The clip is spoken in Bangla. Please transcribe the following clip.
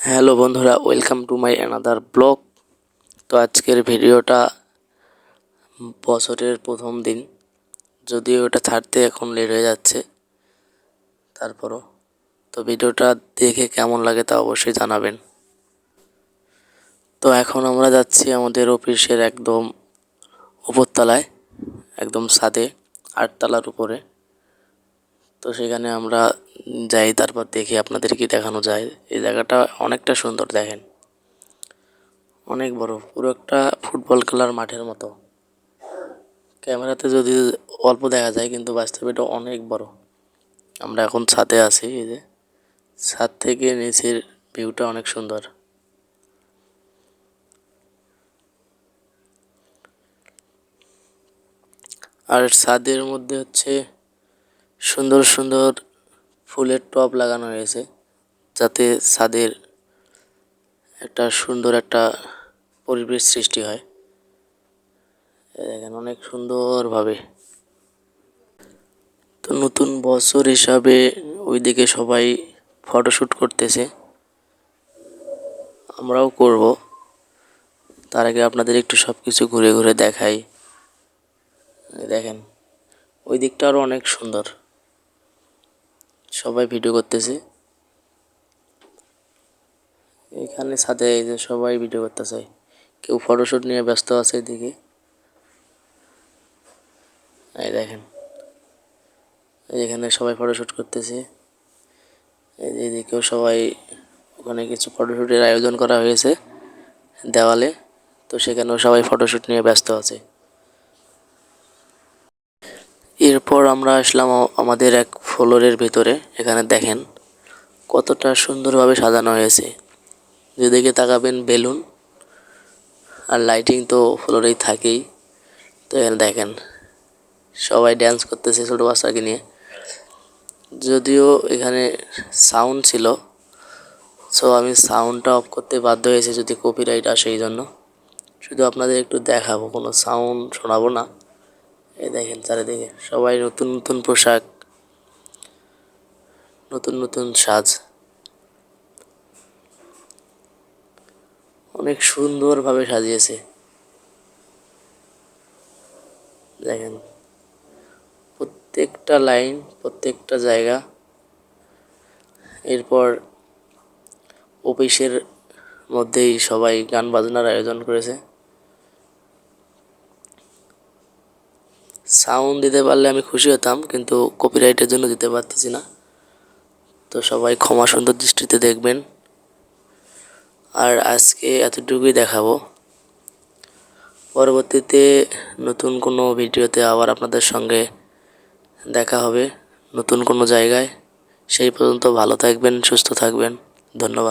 হ্যালো বন্ধুরা welcome to my another blog তো আজকের ভিডিওটা বছরের প্রথম দিন, যদিও ওটা ছাড়তে এখন লেট হয়ে যাচ্ছে। তারপরও, তো ভিডিওটা দেখে কেমন লাগে তা অবশ্যই জানাবেন। তো এখন আমরা যাচ্ছি আমাদের অফিসের একদম উপরতলায়, একদম ছাদে, আটতলার উপরে। তো সেখানে আমরা যাই, তারপর দেখি আপনাদের কি দেখানো যায়। এই জায়গাটা অনেকটা সুন্দর, দেখেন। অনেক বড়, পুরো একটা ফুটবল খেলার মাঠের মতো। ক্যামেরাতে যদি অল্প দেখা যায়, কিন্তু বাস্তবে এটা অনেক বড়। আমরা এখন ছাদে আছি, এই যে। ছাদ থেকে নিচের ভিউটা অনেক সুন্দর। আর ছাদের মধ্যে হচ্ছে সুন্দর সুন্দর ফুলের টব লাগানো হয়েছে যাতে ছাদের একটা সুন্দর একটা পরিবেশ সৃষ্টি হয়। দেখেন, অনেক সুন্দরভাবে। তো নতুন বছর হিসাবে ওইদিকে সবাই ফটোশ্যুট করতেছে। আমরাও করব। তার আগে আপনাদের একটু সব কিছু ঘুরে ঘুরে দেখাই। দেখেন ওই দিকটা আরও অনেক সুন্দর। সবাই ভিডিও করতেছে। এখানে সাথে যে সবাই ভিডিও করতেছে। কেউ ফটোশ্যুট নিয়ে ব্যস্ত আছে এদিকে। এই দেখেন। এখানে সবাই ফটোশ্যুট করতেছে। এই যে এদিকেও সবাই ওখানে কিছু ফটোশ্যুটের আয়োজন করা হয়েছে দেওয়ালে। তো সেখানেও সবাই ফটোশ্যুট নিয়ে ব্যস্ত আছে। এরপর আমরা আসলাম আমাদের এক ফ্লোরের ভিতরে, এখানে দেখেন কতটা সুন্দরভাবে সাজানো হয়েছে। যেদিকে তাকাবেন বেলুন আর লাইটিং তো ফ্লোরেই থাকেই। তো এখানে দেখেন, সবাই ড্যান্স করতেছে ছোটো বাচ্চাকে নিয়ে। যদিও এখানে সাউন্ড ছিল সো আমি সাউন্ডটা অফ করতে বাধ্য হয়েছি যদি কপিরাইট আসে এই জন্য। শুধু আপনাদের একটু দেখাবো, কোনো সাউন্ড শোনাবো না। এই দেখেন চারিদিকে, সবাই নতুন নতুন পোশাক। নতুন নতুন সাজ। অনেক সুন্দরভাবে সাজিয়েছে। দেখেন, প্রত্যেকটা লাইন, প্রত্যেকটা জায়গা। এরপর অফিসের মধ্যেই সবাই গান বাজনার আয়োজন করেছে। সাউন্ড দিতে পারলে আমি খুশি হতাম, কিন্তু কপিরাইটের জন্য দিতে পারতেছি না। তো সবাই ক্ষমা সুন্দর দৃষ্টিতে দেখবেন। আর আজকে এতটুকুই দেখাবো। পরবর্তীতে নতুন কোনো ভিডিওতে আবার আপনাদের সঙ্গে দেখা হবে নতুন কোনো জায়গায়। সেই পর্যন্ত ভালো থাকবেন, সুস্থ থাকবেন। ধন্যবাদ।